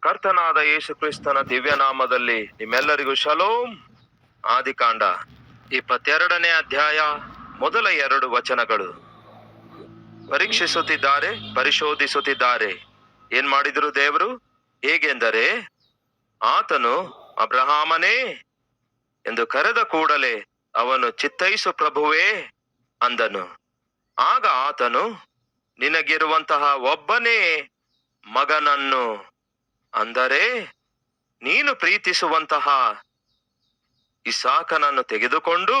ಕರ್ತನಾದ ಯೇಸು ಕ್ರಿಸ್ತನ ದಿವ್ಯ ನಾಮದಲ್ಲಿ ನಿಮ್ಮೆಲ್ಲರಿಗೂ ಶಲೋಂ ಆದಿಕಾಂಡ. ಇಪ್ಪತ್ತೆರಡನೇ ಅಧ್ಯಾಯ, ಮೊದಲ ಎರಡು ವಚನಗಳು. ಪರೀಕ್ಷಿಸುತ್ತಿದ್ದಾರೆ, ಪರಿಶೋಧಿಸುತ್ತಿದ್ದಾರೆ. ಏನ್ ಮಾಡಿದ್ರು ದೇವರು? ಹೇಗೆಂದರೆ, ಆತನು ಅಬ್ರಹಾಮನೇ ಎಂದು ಕರೆದ ಕೂಡಲೇ ಅವನು ಚಿತ್ತೈಸು ಪ್ರಭುವೇ ಅಂದನು. ಆಗ ಆತನು, ನಿನಗಿರುವಂತಹ ಒಬ್ಬನೇ ಮಗನನ್ನು ಅಂದರೆ ನೀನು ಪ್ರೀತಿಸುವಂತಹ ಇಸಾಕನನ್ನು ತೆಗೆದುಕೊಂಡು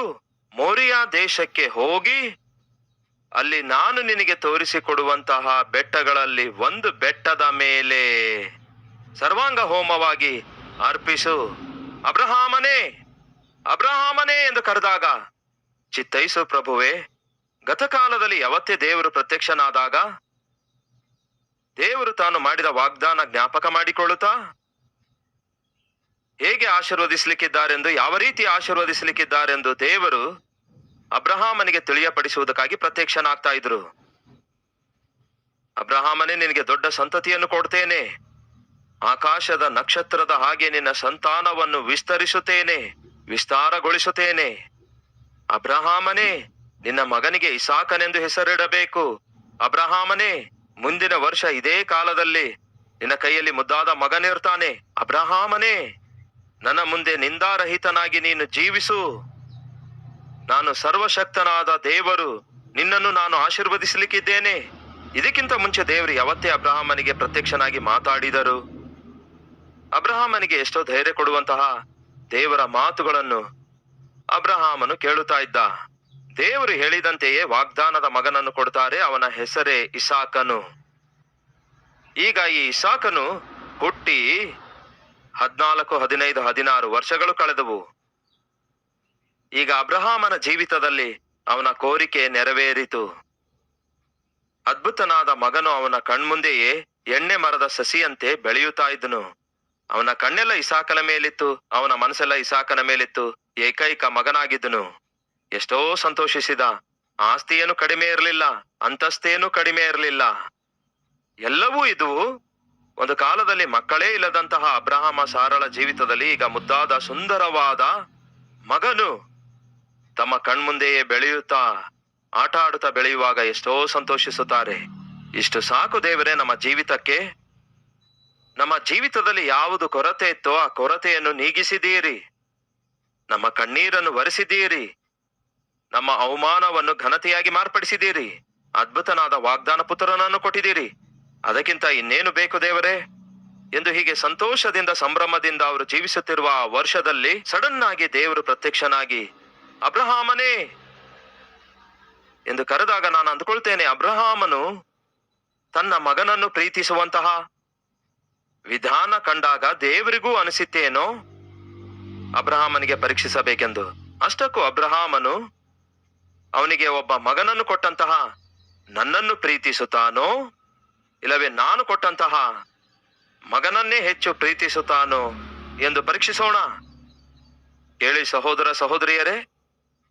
ಮೋರಿಯಾ ದೇಶಕ್ಕೆ ಹೋಗಿ ಅಲ್ಲಿ ನಾನು ನಿನಗೆ ತೋರಿಸಿಕೊಡುವಂತಹ ಬೆಟ್ಟಗಳಲ್ಲಿ ಒಂದು ಬೆಟ್ಟದ ಮೇಲೆ ಸರ್ವಾಂಗ ಹೋಮವಾಗಿ ಅರ್ಪಿಸು. ಅಬ್ರಹಾಮನೇ ಅಬ್ರಹಾಮನೇ ಎಂದು ಕರೆದಾಗ ಚಿತ್ತೈಸು ಪ್ರಭುವೆ, ಗತಕಾಲದಲ್ಲಿ ಯಾವತ್ತೇ ದೇವರು ಪ್ರತ್ಯಕ್ಷನಾದಾಗ ದೇವರು ತಾನು ಮಾಡಿದ ವಾಗ್ದಾನ ಜ್ಞಾಪಕ ಮಾಡಿಕೊಳ್ಳುತ್ತಾ? ಹೇಗೆ ಆಶೀರ್ವದಿಸಲಿಕ್ಕಿದ್ದಾರೆಂದು, ಯಾವ ರೀತಿ ಆಶೀರ್ವದಿಸಲಿಕ್ಕಿದ್ದಾರೆಂದು ದೇವರು ಅಬ್ರಹಾಮನಿಗೆ ತಿಳಿಯಪಡಿಸುವುದಕ್ಕಾಗಿ ಪ್ರತ್ಯಕ್ಷನಾಗ್ತಾ ಇದ್ರು. ಅಬ್ರಹಾಮನೇ, ನಿನಗೆ ದೊಡ್ಡ ಸಂತತಿಯನ್ನು ಕೊಡ್ತೇನೆ. ಆಕಾಶದ ನಕ್ಷತ್ರದ ಹಾಗೆ ನಿನ್ನ ಸಂತಾನವನ್ನು ವಿಸ್ತರಿಸುತ್ತೇನೆ, ವಿಸ್ತಾರಗೊಳಿಸುತ್ತೇನೆ. ಅಬ್ರಹಾಮನೇ, ನಿನ್ನ ಮಗನಿಗೆ ಇಸಾಕನೆಂದು ಹೆಸರಿಡಬೇಕು. ಅಬ್ರಹಾಮನೇ ಮುಂದಿನ ವರ್ಷ ಇದೇ ಕಾಲದಲ್ಲಿ ನಿನ್ನ ಕೈಯಲ್ಲಿ ಮುದ್ದಾದ ಮಗನಿರ್ತಾನೆ. ಅಬ್ರಹಾಮನೇ, ನನ್ನ ಮುಂದೆ ನಿಂದಾರಹಿತನಾಗಿ ನೀನು ಜೀವಿಸು. ನಾನು ಸರ್ವಶಕ್ತನಾದ ದೇವರು, ನಿನ್ನನ್ನು ನಾನು ಆಶೀರ್ವದಿಸಲಿಕ್ಕಿದ್ದೇನೆ. ಇದಕ್ಕಿಂತ ಮುಂಚೆ ದೇವರು ಯಾವತ್ತೇ ಅಬ್ರಹಾಮನಿಗೆ ಪ್ರತ್ಯಕ್ಷನಾಗಿ ಮಾತಾಡಿದರು? ಅಬ್ರಹಾಮನಿಗೆ ಎಷ್ಟೋ ಧೈರ್ಯ ಕೊಡುವಂತಹ ದೇವರ ಮಾತುಗಳನ್ನು ಅಬ್ರಹಾಮನು ಕೇಳುತ್ತಾ ಇದ್ದ. ದೇವರು ಹೇಳಿದಂತೆಯೇ ವಾಗ್ದಾನದ ಮಗನನ್ನು ಕೊಡ್ತಾರೆ, ಅವನ ಹೆಸರೇ ಇಸಾಕನು. ಈಗ ಈ ಇಸಾಕನು ಹುಟ್ಟಿ ಹದಿನಾಲ್ಕು, ಹದಿನೈದು, ಹದಿನಾರು ವರ್ಷಗಳು ಕಳೆದವು. ಈಗ ಅಬ್ರಹಾಮನ ಜೀವಿತದಲ್ಲಿ ಅವನ ಕೋರಿಕೆ ನೆರವೇರಿತು. ಅದ್ಭುತನಾದ ಮಗನು ಅವನ ಕಣ್ಮುಂದೆಯೇ ಎಣ್ಣೆ ಮರದ ಸಸಿಯಂತೆ ಬೆಳೆಯುತ್ತಾ ಇದ್ದನು. ಅವನ ಕಣ್ಣೆಲ್ಲ ಇಸಾಕನ ಮೇಲಿತ್ತು, ಅವನ ಮನಸ್ಸೆಲ್ಲ ಇಸಾಕನ ಮೇಲಿತ್ತು, ಏಕೈಕ ಮಗನಾಗಿದ್ದನು. ಎಷ್ಟೋ ಸಂತೋಷಿಸಿದ. ಆಸ್ತಿಯೇನು ಕಡಿಮೆ ಇರಲಿಲ್ಲ, ಅಂತಸ್ತೇನು ಕಡಿಮೆ ಇರಲಿಲ್ಲ. ಎಲ್ಲವೂ ಇದು. ಒಂದು ಕಾಲದಲ್ಲಿ ಮಕ್ಕಳೇ ಇಲ್ಲದಂತಹ ಅಬ್ರಹಾಮ ಸಾರಳ ಜೀವಿತದಲ್ಲಿ ಈಗ ಮುದ್ದಾದ ಸುಂದರವಾದ ಮಗನು ತಮ್ಮ ಕಣ್ಮುಂದೆಯೇ ಬೆಳೆಯುತ್ತಾ ಆಟ ಆಡುತ್ತಾ ಬೆಳೆಯುವಾಗ ಎಷ್ಟೋ ಸಂತೋಷಿಸುತ್ತಾರೆ. ಇಷ್ಟು ಸಾಕು ದೇವರೇ, ನಮ್ಮ ಜೀವಿತಕ್ಕೆ. ನಮ್ಮ ಜೀವಿತದಲ್ಲಿ ಯಾವುದು ಕೊರತೆ ಇತ್ತೋ ಆ ಕೊರತೆಯನ್ನು ನೀಗಿಸಿದ್ದೀರಿ. ನಮ್ಮ ಕಣ್ಣೀರನ್ನು ಒರೆಸಿದ್ದೀರಿ. ನಮ್ಮ ಅವಮಾನವನ್ನು ಘನತೆಯಾಗಿ ಮಾರ್ಪಡಿಸಿದ್ದೀರಿ. ಅದ್ಭುತನಾದ ವಾಗ್ದಾನ ಪುತ್ರನನ್ನು ಕೊಟ್ಟಿದ್ದೀರಿ. ಅದಕ್ಕಿಂತ ಇನ್ನೇನು ಬೇಕು ದೇವರೇ? ಎಂದು ಹೀಗೆ ಸಂತೋಷದಿಂದ, ಸಂಭ್ರಮದಿಂದ ಅವರು ಜೀವಿಸುತ್ತಿರುವ ಆ ವರ್ಷದಲ್ಲಿ ಸಡನ್ ಆಗಿ ದೇವರು ಪ್ರತ್ಯಕ್ಷನಾಗಿ, ಅಬ್ರಹಾಮನೇ! ಎಂದು ಕರೆದಾಗ ನಾನು ಅಂದುಕೊಳ್ತೇನೆ, ಅಬ್ರಹಾಮನು ತನ್ನ ಮಗನನ್ನು ಪ್ರೀತಿಸುವಂತಹ ವಿಧಾನ ಕಂಡಾಗ ದೇವರಿಗೂ ಅನಿಸಿತ್ತೇನೋ? ಅಬ್ರಹಾಮನಿಗೆ ಪರೀಕ್ಷಿಸಬೇಕೆಂದು. ಅಷ್ಟಕ್ಕೂ ಅಬ್ರಹಾಮನು ಅವನಿಗೆ ಒಬ್ಬ ಮಗನನ್ನು ಕೊಟ್ಟಂತಹ ನನ್ನನ್ನು ಪ್ರೀತಿಸುತ್ತಾನೋ? ಇಲ್ಲವೇ ನಾನು ಕೊಟ್ಟಂತಹ ಮಗನನ್ನೇ ಹೆಚ್ಚು ಪ್ರೀತಿಸುತ್ತಾನೋ ಎಂದು ಪರೀಕ್ಷಿಸೋಣ. ಹೇಳಿ ಸಹೋದರ ಸಹೋದರಿಯರೇ,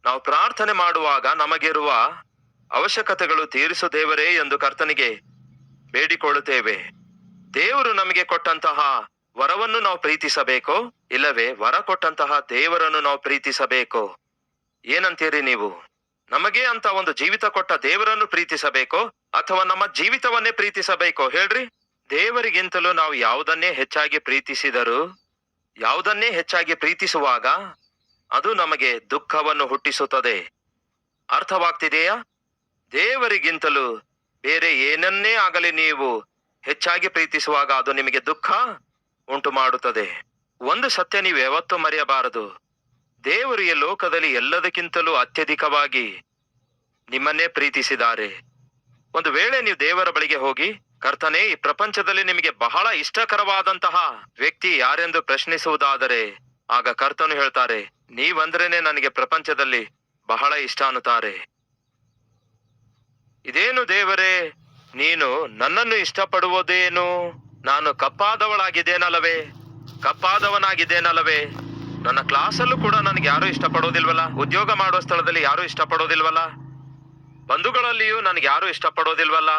ನಾವು ಪ್ರಾರ್ಥನೆ ಮಾಡುವಾಗ ನಮಗಿರುವ ಅವಶ್ಯಕತೆಗಳು ತೀರಿಸು ದೇವರೇ ಎಂದು ಕರ್ತನಿಗೆ ಬೇಡಿಕೊಳ್ಳುತ್ತೇವೆ. ದೇವರು ನಮಗೆ ಕೊಟ್ಟಂತಹ ವರವನ್ನು ನಾವು ಪ್ರೀತಿಸಬೇಕೋ? ಇಲ್ಲವೇ, ವರ ಕೊಟ್ಟಂತಹ ದೇವರನ್ನು ನಾವು ಪ್ರೀತಿಸಬೇಕೋ? ಏನಂತೀರಿ ನೀವು? ನಮಗೆ ಅಂತ ಒಂದು ಜೀವಿತ ಕೊಟ್ಟ ದೇವರನ್ನು ಪ್ರೀತಿಸಬೇಕೋ ಅಥವಾ ನಮ್ಮ ಜೀವಿತವನ್ನೇ ಪ್ರೀತಿಸಬೇಕೋ ಹೇಳ್ರಿ? ದೇವರಿಗಿಂತಲೂ ನಾವು ಯಾವುದನ್ನೇ ಹೆಚ್ಚಾಗಿ ಪ್ರೀತಿಸಿದರೂ, ಯಾವುದನ್ನೇ ಹೆಚ್ಚಾಗಿ ಪ್ರೀತಿಸುವಾಗ ಅದು ನಮಗೆ ದುಃಖವನ್ನು ಹುಟ್ಟಿಸುತ್ತದೆ. ಅರ್ಥವಾಗ್ತಿದೆಯಾ? ದೇವರಿಗಿಂತಲೂ ಬೇರೆ ಏನನ್ನೇ ಆಗಲಿ ನೀವು ಹೆಚ್ಚಾಗಿ ಪ್ರೀತಿಸುವಾಗ ಅದು ನಿಮಗೆ ದುಃಖ ಉಂಟು ಮಾಡುತ್ತದೆ ಒಂದು ಸತ್ಯ ನೀವು ಯಾವತ್ತೂ ಮರೆಯಬಾರದು. ದೇವರು ಈ ಲೋಕದಲ್ಲಿ ಎಲ್ಲದಕ್ಕಿಂತಲೂ ಅತ್ಯಧಿಕವಾಗಿ ನಿಮ್ಮನ್ನೇ ಪ್ರೀತಿಸಿದ್ದಾರೆ. ಒಂದು ವೇಳೆ ನೀವು ದೇವರ ಬಳಿಗೆ ಹೋಗಿ, ಕರ್ತನೇ, ಈ ಪ್ರಪಂಚದಲ್ಲಿ ನಿಮಗೆ ಬಹಳ ಇಷ್ಟಕರವಾದಂತಹ ವ್ಯಕ್ತಿ ಯಾರೆಂದು ಪ್ರಶ್ನಿಸುವುದಾದರೆ, ಆಗ ಕರ್ತನು ಹೇಳ್ತಾರೆ, ನೀವಂದ್ರೇನೆ ನನಗೆ ಪ್ರಪಂಚದಲ್ಲಿ ಬಹಳ ಇಷ್ಟ ಅನ್ನುತ್ತಾರೆ. ಇದೇನು ದೇವರೇ, ನೀನು ನನ್ನನ್ನು ಇಷ್ಟಪಡುವುದೇನು? ನಾನು ಕಪ್ಪಾದವಳಾಗಿದ್ದೇನಲ್ಲವೇ? ಕಪ್ಪಾದವನಾಗಿದ್ದೇನಲ್ಲವೇ? ನನ್ನ ಕ್ಲಾಸಲ್ಲೂ ಕೂಡ ನನಗೆ ಯಾರು ಇಷ್ಟಪಡೋದಿಲ್ವಲ್ಲ? ಉದ್ಯೋಗ ಮಾಡುವ ಸ್ಥಳದಲ್ಲಿ ಯಾರು ಇಷ್ಟಪಡೋದಿಲ್ವಲ್ಲ? ಬಂಧುಗಳಲ್ಲಿಯೂ ನನಗೆ ಯಾರು ಇಷ್ಟಪಡೋದಿಲ್ವಲ್ಲ?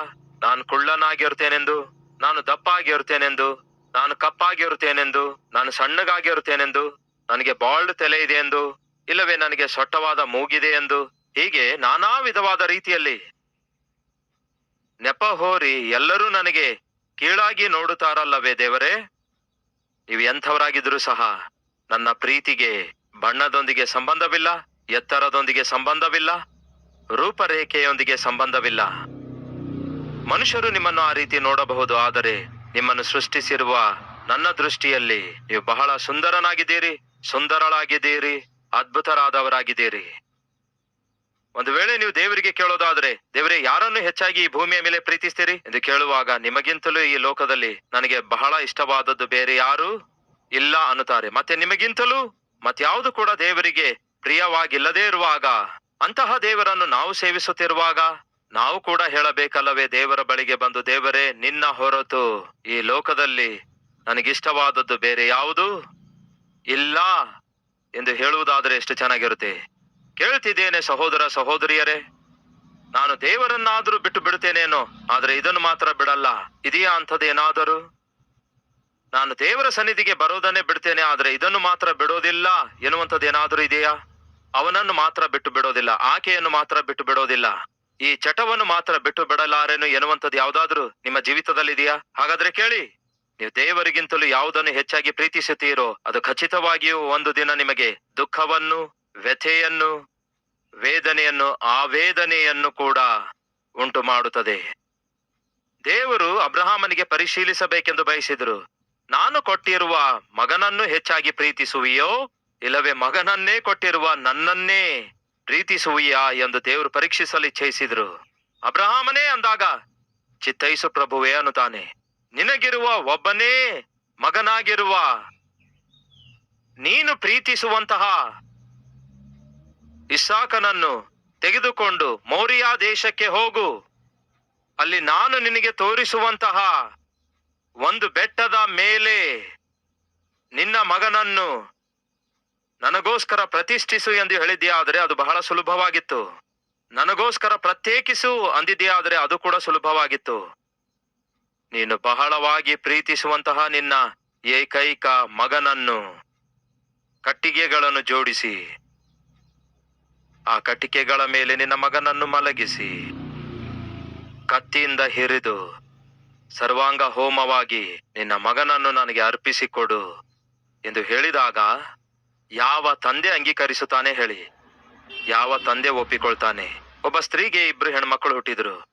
ನಾನು ಕುಳ್ಳನಾಗಿರ್ತೇನೆಂದು ನಾನು ದಪ್ಪಾಗಿರ್ತೇನೆಂದು ನಾನು ಕಪ್ಪಾಗಿರುತ್ತೇನೆಂದು, ನಾನು ಸಣ್ಣಗಾಗಿರುತ್ತೇನೆಂದು, ನನಗೆ ಬಾಲ್ಡ್ ತಲೆ ಇದೆ ಎಂದು, ಇಲ್ಲವೇ ನನಗೆ ಸೊಟ್ಟವಾದ ಮೂಗಿದೆ ಎಂದು, ಹೀಗೆ ನಾನಾ ವಿಧವಾದ ರೀತಿಯಲ್ಲಿ. ನೆಪ ಹೋರಿ ಎಲ್ಲರೂ ನನಗೆ ಕೀಳಾಗಿ ನೋಡುತ್ತಾರಲ್ಲವೇ ದೇವರೇ? ನೀವು ಎಂಥವರಾಗಿದ್ರೂ ಸಹ ನನ್ನ ಪ್ರೀತಿಗೆ ಬಣ್ಣದೊಂದಿಗೆ ಸಂಬಂಧವಿಲ್ಲ, ಎತ್ತರದೊಂದಿಗೆ ಸಂಬಂಧವಿಲ್ಲ, ರೂಪರೇಖೆಯೊಂದಿಗೆ ಸಂಬಂಧವಿಲ್ಲ. ಮನುಷ್ಯರು ನಿಮ್ಮನ್ನು ಆ ರೀತಿ ನೋಡಬಹುದು, ಆದರೆ ನಿಮ್ಮನ್ನು ಸೃಷ್ಟಿಸಿರುವ ನನ್ನ ದೃಷ್ಟಿಯಲ್ಲಿ ನೀವು ಬಹಳ ಸುಂದರನಾಗಿದ್ದೀರಿ, ಸುಂದರಳಾಗಿದ್ದೀರಿ, ಅದ್ಭುತರಾದವರಾಗಿದ್ದೀರಿ. ಒಂದು ವೇಳೆ ನೀವು ದೇವರಿಗೆ ಕೇಳೋದಾದ್ರೆ, ದೇವರೇ, ಯಾರನ್ನು ಹೆಚ್ಚಾಗಿ ಈ ಭೂಮಿಯ ಮೇಲೆ ಪ್ರೀತಿಸ್ತೀರಿ? ಎಂದು ಕೇಳುವಾಗ ನಿಮಗಿಂತಲೂ ಈ ಲೋಕದಲ್ಲಿ ನನಗೆ ಬಹಳ ಇಷ್ಟವಾದದ್ದು ಬೇರೆ ಯಾರು? ಇಲ್ಲ ಅನ್ನುತ್ತಾರೆ. ಮತ್ತೆ ನಿಮಗಿಂತಲೂ? ಮತ್ಯಾವುದು ಕೂಡ ದೇವರಿಗೆ ಪ್ರಿಯವಾಗಿಲ್ಲದೇ ಇರುವಾಗ ಅಂತಹ ದೇವರನ್ನು ನಾವು ಸೇವಿಸುತ್ತಿರುವಾಗ ನಾವು ಕೂಡ ಹೇಳಬೇಕಲ್ಲವೇ ದೇವರ ಬಳಿಗೆ ಬಂದು, ದೇವರೇ, ನಿನ್ನ ಹೊರತು ಈ ಲೋಕದಲ್ಲಿ ನನಗಿಷ್ಟವಾದದ್ದು ಬೇರೆ ಯಾವುದು? ಇಲ್ಲ ಎಂದು ಹೇಳುವುದಾದರೆ ಎಷ್ಟು ಚೆನ್ನಾಗಿರುತ್ತೆ. ಕೇಳ್ತಿದ್ದೇನೆ ಸಹೋದರ ಸಹೋದರಿಯರೇ, ನಾನು ದೇವರನ್ನಾದರೂ ಬಿಟ್ಟು ಬಿಡುತ್ತೇನೇನೋ, ಆದ್ರೆ ಇದನ್ನು ಮಾತ್ರ ಬಿಡಲ್ಲ. ಇದೆಯಾ ಅಂಥದ್ದೇನಾದರೂ? ನಾನು ದೇವರ ಸನ್ನಿಧಿಗೆ ಬರೋದನ್ನೇ ಬಿಡ್ತೇನೆ, ಆದ್ರೆ ಇದನ್ನು ಮಾತ್ರ ಬಿಡೋದಿಲ್ಲ. ಎನ್ನುವಂಥದ್ದು ಏನಾದರೂ ಇದೆಯಾ? ಅವನನ್ನು ಮಾತ್ರ ಬಿಟ್ಟು ಬಿಡೋದಿಲ್ಲ, ಆಕೆಯನ್ನು ಮಾತ್ರ ಬಿಟ್ಟು ಬಿಡೋದಿಲ್ಲ. ಈ ಚಟವನ್ನು ಮಾತ್ರ ಬಿಟ್ಟು ಬಿಡಲಾರೆನು ಎನ್ನುವಂಥದ್ದು ಯಾವ್ದಾದ್ರು ನಿಮ್ಮ ಜೀವಿತದಲ್ಲಿ ಇದೆಯಾ ಹಾಗಾದ್ರೆ ಕೇಳಿ, ನೀವು ದೇವರಿಗಿಂತಲೂ ಯಾವುದನ್ನು ಹೆಚ್ಚಾಗಿ ಪ್ರೀತಿಸುತ್ತೀರೋ, ಅದು ಖಚಿತವಾಗಿಯೂ ಒಂದು ದಿನ ನಿಮಗೆ ದುಃಖವನ್ನು, ವ್ಯಥೆಯನ್ನು, ವೇದನೆಯನ್ನು, ಆವೇದನೆಯನ್ನು ವೇದನೆಯನ್ನು ಕೂಡ ಉಂಟು ಮಾಡುತ್ತದೆ ದೇವರು ಅಬ್ರಹಾಮನಿಗೆ ಪರಿಶೀಲಿಸಬೇಕೆಂದು ಬಯಸಿದರು. ನಾನು ಕೊಟ್ಟಿರುವ ಮಗನನ್ನು ಹೆಚ್ಚಾಗಿ ಪ್ರೀತಿಸುವಿಯೋ? ಇಲ್ಲವೇ ಮಗನನ್ನೇ ಕೊಟ್ಟಿರುವ ನನ್ನನ್ನೇ ಪ್ರೀತಿಸುವಿಯಾ ಎಂದು ದೇವರು ಪರೀಕ್ಷಿಸಲು ಇಚ್ಛಯಿಸಿದ್ರು ಅಬ್ರಹಾಮನೇ ಅಂದಾಗ, ಚಿತ್ತೈಸು ಪ್ರಭುವೇ ಅನ್ನುತ್ತಾನೆ, ನಿನಗಿರುವ ಒಬ್ಬನೇ ಮಗನಾಗಿರುವ, ನೀನು ಪ್ರೀತಿಸುವಂತಹ ಇಸಾಕನನ್ನು ತೆಗೆದುಕೊಂಡು ಮೌರ್ಯ ದೇಶಕ್ಕೆ ಹೋಗು. ಅಲ್ಲಿ ನಾನು ನಿನಗೆ ತೋರಿಸುವಂತಹ ಒಂದು ಬೆಟ್ಟದ ಮೇಲೆ ನಿನ್ನ ಮಗನನ್ನು ನನಗೋಸ್ಕರ ಪ್ರತಿಷ್ಠಿಸು ಎಂದು ಹೇಳಿದ್ಯಾ ಆದರೆ ಅದು ಬಹಳ ಸುಲಭವಾಗಿತ್ತು. ನನಗೋಸ್ಕರ ಪ್ರತ್ಯೇಕಿಸು ಅಂದಿದ್ಯಾ ಆದರೆ ಅದು ಕೂಡ ಸುಲಭವಾಗಿತ್ತು. ನೀನು ಬಹಳವಾಗಿ ಪ್ರೀತಿಸುವಂತಹ ನಿನ್ನ ಏಕೈಕ ಮಗನನ್ನು ಕಟ್ಟಿಗೆಗಳನ್ನು ಜೋಡಿಸಿ, ಆ ಕಟ್ಟಿಗೆಗಳ ಮೇಲೆ ನಿನ್ನ ಮಗನನ್ನು ಮಲಗಿಸಿ, ಕತ್ತಿಯಿಂದ ಹಿರಿದು ಸರ್ವಾಂಗ ಹೋಮವಾಗಿ ನಿನ್ನ ಮಗನನ್ನು ನನಗೆ ಅರ್ಪಿಸಿಕೊಡು ಎಂದು ಹೇಳಿದಾಗ, ಯಾವ ತಂದೆ ಅಂಗೀಕರಿಸುತ್ತಾನೆ ಹೇಳಿ. ಯಾವ ತಂದೆ ಒಪ್ಪಿಕೊಳ್ತಾನೆ? ಒಬ್ಬ ಸ್ತ್ರೀಗೆ ಇಬ್ರು ಹೆಣ್ಮಕ್ಳು ಹುಟ್ಟಿದ್ರು.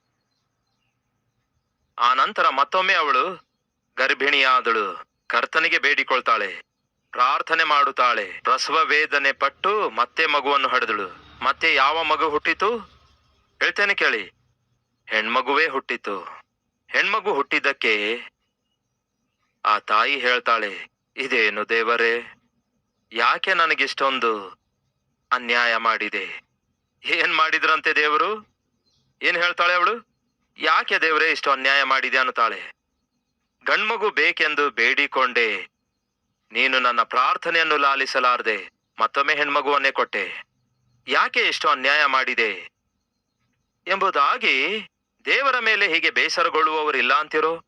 ಆ ನಂತರ ಮತ್ತೊಮ್ಮೆ ಅವಳು ಗರ್ಭಿಣಿಯಾದಳು. ಕರ್ತನಿಗೆ ಬೇಡಿಕೊಳ್ತಾಳೆ. ಪ್ರಾರ್ಥನೆ ಮಾಡುತ್ತಾಳೆ. ಪ್ರಸವ ವೇದನೆ ಪಟ್ಟು ಮತ್ತೆ ಮಗುವನ್ನು ಹಡೆದಳು. ಮತ್ತೆ ಯಾವ ಮಗು ಹುಟ್ಟಿತು? ಹೇಳ್ತೇನೆ ಕೇಳಿ. ಹೆಣ್ಮಗುವೇ ಹುಟ್ಟಿತು. ಹೆಣ್ಮಗು ಹುಟ್ಟಿದ್ದಕ್ಕೆ ಆ ತಾಯಿ ಹೇಳ್ತಾಳೆ, ಇದೇನು ದೇವರೇ, ಯಾಕೆ ನನಗಿಷ್ಟೊಂದು ಅನ್ಯಾಯ ಮಾಡಿದೆ? ಏನ್ ಮಾಡಿದ್ರಂತೆ ದೇವರು? ಏನ್ ಹೇಳ್ತಾಳೆ ಅವಳು? ಯಾಕೆ ದೇವರೇ ಇಷ್ಟು ಅನ್ಯಾಯ ಮಾಡಿದೆ? ಅನ್ನುತ್ತಾಳೆ. ಗಂಡ್ಮಗು ಬೇಕೆಂದು ಬೇಡಿಕೊಂಡೆ, ನೀನು ನನ್ನ ಪ್ರಾರ್ಥನೆಯನ್ನು ಲಾಲಿಸಲಾರದೆ ಮತ್ತೊಮ್ಮೆ ಹೆಣ್ಮಗುವನ್ನೇ ಕೊಟ್ಟೆ. ಯಾಕೆ ಇಷ್ಟು ಅನ್ಯಾಯ ಮಾಡಿದೆ? ಎಂಬುದಾಗಿ ದೇವರ ಮೇಲೆ ಹೀಗೆ ಬೇಸರಗೊಳ್ಳುವವರು ಇಲ್ಲ ಅಂತಿರೋ?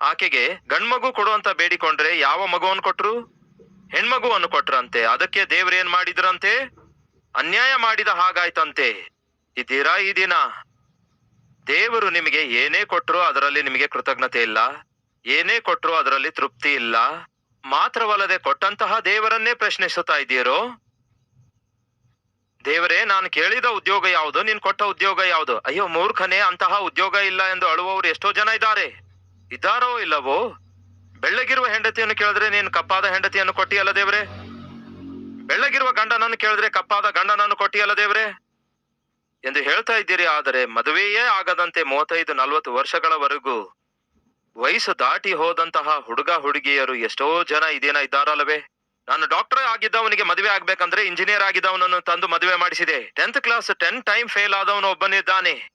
ಆಕೆಗೆ ಗಂಡ್ಮಗು ಕೊಡುವಂತ ಬೇಡಿಕೊಂಡ್ರೆ ಯಾವ ಮಗುವನ್ನು ಕೊಟ್ರು? ಹೆಣ್ಮಗುವನ್ನು ಕೊಟ್ರಂತೆ, ಅದಕ್ಕೆ ದೇವ್ರೇನ್ ಮಾಡಿದ್ರಂತೆ? ಅನ್ಯಾಯ ಮಾಡಿದ ಹಾಗಾಯ್ತಂತೆ. ಇದ್ದೀರಾ ಈ ದಿನ? ದೇವರು ನಿಮಗೆ ಏನೇ ಕೊಟ್ರು ಅದರಲ್ಲಿ ನಿಮಗೆ ಕೃತಜ್ಞತೆ ಇಲ್ಲ. ಏನೇ ಕೊಟ್ರು ಅದರಲ್ಲಿ ತೃಪ್ತಿ ಇಲ್ಲ. ಮಾತ್ರವಲ್ಲದೆ ಕೊಟ್ಟಂತಹ ದೇವರನ್ನೇ ಪ್ರಶ್ನಿಸುತ್ತಾ ಇದ್ದೀರೋ? ದೇವರೇ, ನಾನು ಕೇಳಿದ ಉದ್ಯೋಗ ಯಾವುದು? ನೀನ್ ಕೊಟ್ಟ ಉದ್ಯೋಗ ಯಾವುದು? ಅಯ್ಯೋ, ಮೂರ್ಖನೇ, ಅಂತಹ ಉದ್ಯೋಗ ಇಲ್ಲ ಎಂದು ಅಳುವವರು ಎಷ್ಟೋ ಜನ ಇದ್ದಾರೆ. ಇದ್ದಾರೋ ಇಲ್ಲವೋ? ಬೆಳ್ಳಗಿರುವ ಹೆಂಡತಿಯನ್ನು ಕೇಳಿದ್ರೆ ನೀನು ಕಪ್ಪಾದ ಹೆಂಡತಿಯನ್ನು ಕೊಟ್ಟಿಯಲ್ಲ ದೇವ್ರೆ? ಬೆಳ್ಳಗಿರುವ ಗಂಡನನ್ನು ಕೇಳಿದ್ರೆ ಕಪ್ಪಾದ ಗಂಡನನ್ನು ಕೊಟ್ಟಿಯಲ್ಲ ದೇವ್ರೆ? ಎಂದು ಹೇಳ್ತಾ ಇದ್ದೀರಿ, ಆದರೆ ಮದುವೆಯೇ ಆಗದಂತೆ ಮೂವತ್ತೈದು, ನಲವತ್ತು ವರ್ಷಗಳವರೆಗೂ ವಯಸ್ಸು ದಾಟಿ ಹೋದಂತಹ ಹುಡುಗ, ಹುಡುಗಿಯರು ಎಷ್ಟೋ ಜನ ಇದೇನ ಇದ್ದಾರಲ್ಲವೇ? ನಾನು ಡಾಕ್ಟರ್ ಆಗಿದ್ದವನಿಗೆ ಮದುವೆ ಆಗ್ಬೇಕಂದ್ರೆ ಇಂಜಿನಿಯರ್ ಆಗಿದ್ದವನನ್ನು ತಂದು ಮದುವೆ ಮಾಡಿಸಿದೆ. Tenth class ten time fail ಆದವನು ಒಬ್ಬನಿದ್ದಾನೆ.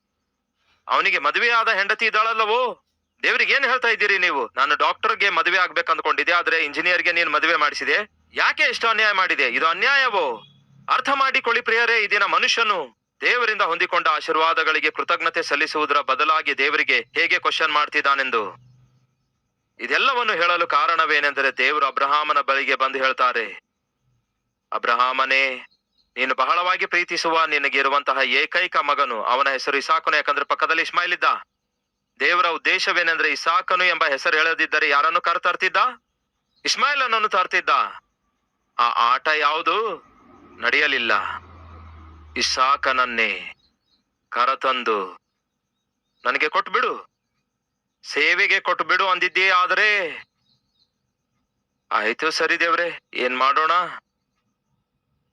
ಅವನಿಗೆ ಮದುವೆ ಆದ ಹೆಂಡತಿ ಇದ್ದಾಳಲ್ಲವೋ? ದೇವ್ರಿಗೆ ಏನ್ ಹೇಳ್ತಾ ಇದ್ದೀರಿ ನೀವು? ನಾನು ಡಾಕ್ಟರ್ಗೆ ಮದುವೆ ಆಗ್ಬೇಕು ಅಂದ್ಕೊಂಡಿದ್ದೆ ಆದ್ರೆ ಇಂಜಿನಿಯರ್ಗೆ ನೀನು ಮದುವೆ ಮಾಡಿಸಿದೆ. ಯಾಕೆ ಇಷ್ಟು ಅನ್ಯಾಯ ಮಾಡಿದೆ? ಇದು ಅನ್ಯಾಯವೋ? ಅರ್ಥ ಮಾಡಿಕೊಳ್ಳಿ ಪ್ರಿಯರೇ ಇದಿನ ದಿನ ಮನುಷ್ಯನು ದೇವರಿಂದ ಹೊಂದಿಕೊಂಡ ಆಶೀರ್ವಾದಗಳಿಗೆ ಕೃತಜ್ಞತೆ ಸಲ್ಲಿಸುವುದರ ಬದಲಾಗಿ ದೇವರಿಗೆ ಹೇಗೆ ಕ್ವಶನ್ ಮಾಡ್ತಿದ್ದಾನೆಂದು? ಇದೆಲ್ಲವನ್ನು ಹೇಳಲು ಕಾರಣವೇನೆಂದರೆ ದೇವರು ಅಬ್ರಹಾಮನ ಬಳಿಗೆ ಬಂದು ಹೇಳ್ತಾರೆ, ಅಬ್ರಹಾಮನೇ, ನೀನು ಬಹಳವಾಗಿ ಪ್ರೀತಿಸುವ ನಿನಗಿರುವಂತಹ ಏಕೈಕ ಮಗನು. ಅವನ ಹೆಸರು ಇಸಾಕನು, ಯಾಕಂದ್ರೆ ಪಕ್ಕದಲ್ಲಿ ಇಸ್ಮಾಯಿಲ್ ಇದ್ದ. ದೇವರ ಉದ್ದೇಶವೇನೆಂದ್ರೆ ಇಸಾಕನು ಎಂಬ ಹೆಸರು ಹೇಳದಿದ್ದರೆ ಯಾರನ್ನು ಕರೆತರ್ತಿದ್ದ? ಇಸ್ಮಾಯಿಲನನ್ನು ತರ್ತಿದ್ದ. ಆ ಆಟ ಯಾವುದು? ನಡೆಯಲಿಲ್ಲ. ಇಸಾಕನನ್ನೇ ಕರತಂದು ನನಗೆ ಕೊಟ್ಬಿಡು. ಸೇವೆಗೆ ಕೊಟ್ಬಿಡು ಅಂದಿದ್ದೇ, ಆದರೆ ಆಯ್ತು ಸರಿ ದೇವ್ರೆ, ಏನ್ ಮಾಡೋಣ?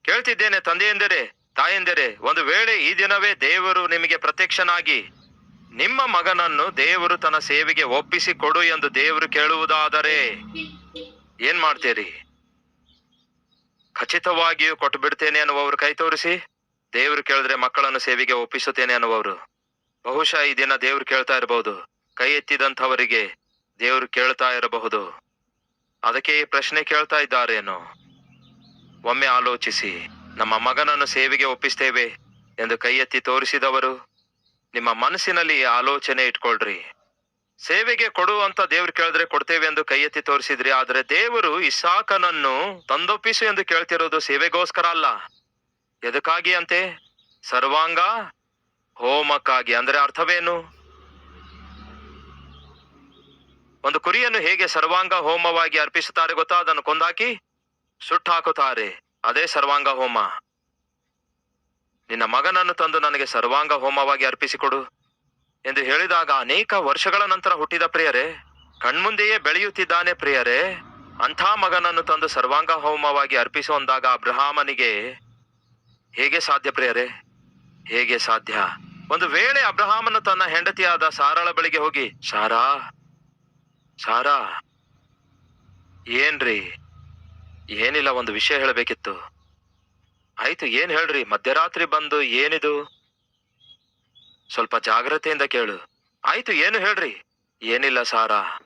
ಕೇಳ್ತಿದ್ದೇನೆ ತಂದೆಯೆಂದರೆ, ತಾಯೆಂದರೆ, ಒಂದು ವೇಳೆ ಈ ದಿನವೇ ದೇವರು ನಿಮಗೆ ಪ್ರತ್ಯಕ್ಷನಾಗಿ ನಿಮ್ಮ ಮಗನನ್ನು ದೇವರು ತನ್ನ ಸೇವೆಗೆ ಒಪ್ಪಿಸಿ ಕೊಡು ಎಂದು ದೇವರು ಕೇಳುವುದಾದರೆ ಏನ್ ಮಾಡ್ತೀರಿ? ಖಚಿತವಾಗಿಯೂ ಕೊಟ್ಟು ಬಿಡ್ತೇನೆ ಅನ್ನುವವರು ಕೈ ತೋರಿಸಿ, ದೇವರು ಕೇಳಿದ್ರೆ ಮಕ್ಕಳನ್ನು ಸೇವೆಗೆ ಒಪ್ಪಿಸುತ್ತೇನೆ ಅನ್ನುವರು ಬಹುಶಃ ಈ ದಿನ ದೇವ್ರು ಕೇಳ್ತಾ ಇರಬಹುದು ಕೈ ಎತ್ತಿದಂಥವರಿಗೆ ದೇವರು ಕೇಳ್ತಾ ಇರಬಹುದು. ಅದಕ್ಕೆ ಈ ಪ್ರಶ್ನೆ ಕೇಳ್ತಾ ಇದ್ದಾರೇನೋ? ಒಮ್ಮೆ ಆಲೋಚಿಸಿ, ನಮ್ಮ ಮಗನನ್ನು ಸೇವೆಗೆ ಒಪ್ಪಿಸ್ತೇವೆ ಎಂದು ಕೈ ಎತ್ತಿ ತೋರಿಸಿದವರು, ನಿಮ್ಮ ಮನಸ್ಸಿನಲ್ಲಿ ಆಲೋಚನೆ ಇಟ್ಕೊಳ್ರಿ. ಸೇವೆಗೆ ಕೊಡು ಅಂತ ದೇವ್ರು ಕೇಳಿದ್ರೆ ಕೊಡ್ತೇವೆ ಎಂದು ಕೈ ಎತ್ತಿ ತೋರಿಸಿದ್ರಿ, ಆದ್ರೆ ದೇವರು ಇಸಾಕನನ್ನು ತಂದೊಪ್ಪಿಸು ಎಂದು ಕೇಳ್ತಿರೋದು ಸೇವೆಗೋಸ್ಕರ ಅಲ್ಲ. ಎದಕ್ಕಾಗಿ ಅಂತೆ? ಸರ್ವಾಂಗ ಹೋಮಕ್ಕಾಗಿ. ಅಂದ್ರೆ ಅರ್ಥವೇನು? ಒಂದು ಕುರಿಯನ್ನು ಹೇಗೆ ಸರ್ವಾಂಗ ಹೋಮವಾಗಿ ಅರ್ಪಿಸುತ್ತಾರೆ ಗೊತ್ತಾ? ಅದನ್ನು ಕೊಂದಾಕಿ ಸುಟ್ಟಾಕುತ್ತಾರೆ. ಅದೇ ಸರ್ವಾಂಗ ಹೋಮ. ನಿನ್ನ ಮಗನನ್ನು ತಂದು ನನಗೆ ಸರ್ವಾಂಗ ಹೋಮವಾಗಿ ಅರ್ಪಿಸಿಕೊಡು ಎಂದು ಹೇಳಿದಾಗ ಅನೇಕ ವರ್ಷಗಳ ನಂತರ ಹುಟ್ಟಿದ ಪ್ರಿಯರೇ, ಕಣ್ಮುಂದೆಯೇ ಬೆಳೆಯುತ್ತಿದ್ದಾನೆ ಪ್ರಿಯರೇ, ಅಂಥ ಮಗನನ್ನು ತಂದು ಸರ್ವಾಂಗ ಹೋಮವಾಗಿ ಅರ್ಪಿಸುವಂದಾಗ ಅಬ್ರಹಾಮನಿಗೆ ಹೇಗೆ ಸಾಧ್ಯ ಪ್ರಿಯರೇ? ಹೇಗೆ ಸಾಧ್ಯ? ಒಂದು ವೇಳೆ ಅಬ್ರಹಾಮನು ತನ್ನ ಹೆಂಡತಿಯಾದ ಸಾರಳ ಬಳಿಗೆ ಹೋಗಿ, ಸಾರಾ ಸಾರಾ, ಏನ್ರಿ? ಏನಿಲ್ಲ, ಒಂದು ವಿಷಯ ಹೇಳಬೇಕಿತ್ತು. ಆಯ್ತು, ಏನ್ ಹೇಳ್ರಿ? ಮಧ್ಯರಾತ್ರಿ ಬಂದು ಏನಿದು? ಸ್ವಲ್ಪ ಜಾಗ್ರತೆಯಿಂದ ಕೇಳು. ಆಯ್ತು, ಏನು ಹೇಳ್ರಿ? ಏನಿಲ್ಲ, ಸಾರಾ.